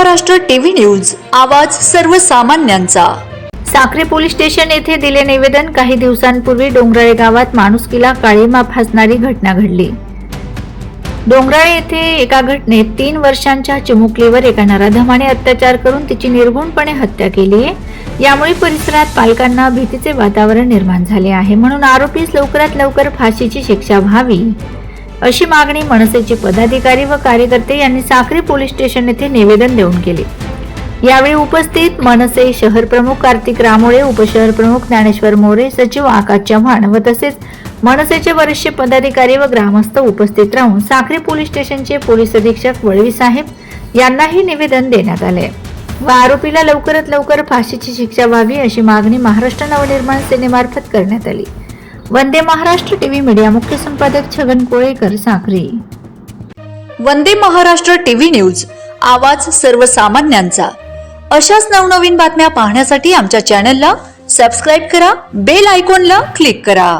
Maharashtra TV news आवाज सर्वसामान्यांचा. Sakri police station येथे दिले निवेदन. काही दिवसांपूर्वी डोंगराळे गावात माणुसकीला काळीमा फासणारी घटना घडली. डोंगराळे येथे एका घटनेत तीन वर्षांच्या चिमुकलीवर एका नराधमाने अत्याचार करून तिची निर्गुणपणे हत्या केली आहे. यामुळे परिसरात पालकांना भीतीचे वातावरण निर्माण झाले आहे म्हणून आरोपीस लवकरात लवकर फाशीची शिक्षा व्हावी. अशी मागणी मनसेचे पदाधिकारी व कार्यकर्ते यांनी साक्री पोलीस स्टेशन येथे निवेदन देऊन केले. यावेळी उपस्थित मनसे शहर प्रमुख कार्तिक रामोळे उपशहर प्रमुख ज्ञानेश्वर मोरे सचिव आकाश चव्हाण व तसेच मनसेचे वरिष्ठ पदाधिकारी व ग्रामस्थ उपस्थित राहून साखरी पोलीस स्टेशनचे पोलीस अधीक्षक वळवी साहेब यांनाही निवेदन देण्यात आले. व आरोपीला लवकरात लवकर फाशीची शिक्षा व्हावी अशी मागणी महाराष्ट्र नवनिर्माण सेनेमार्फत करण्यात आली. वंदे महाराष्ट्र टीव्ही मीडिया मुख्य संपादक छगन कोळेकर साखरे वंदे महाराष्ट्र टीव्ही न्यूज आवाज सर्वसामान्यांचा. अशाच नवनवीन बातम्या पाहण्यासाठी आमच्या चॅनलला सबस्क्राईब करा बेल आयकॉनला क्लिक करा.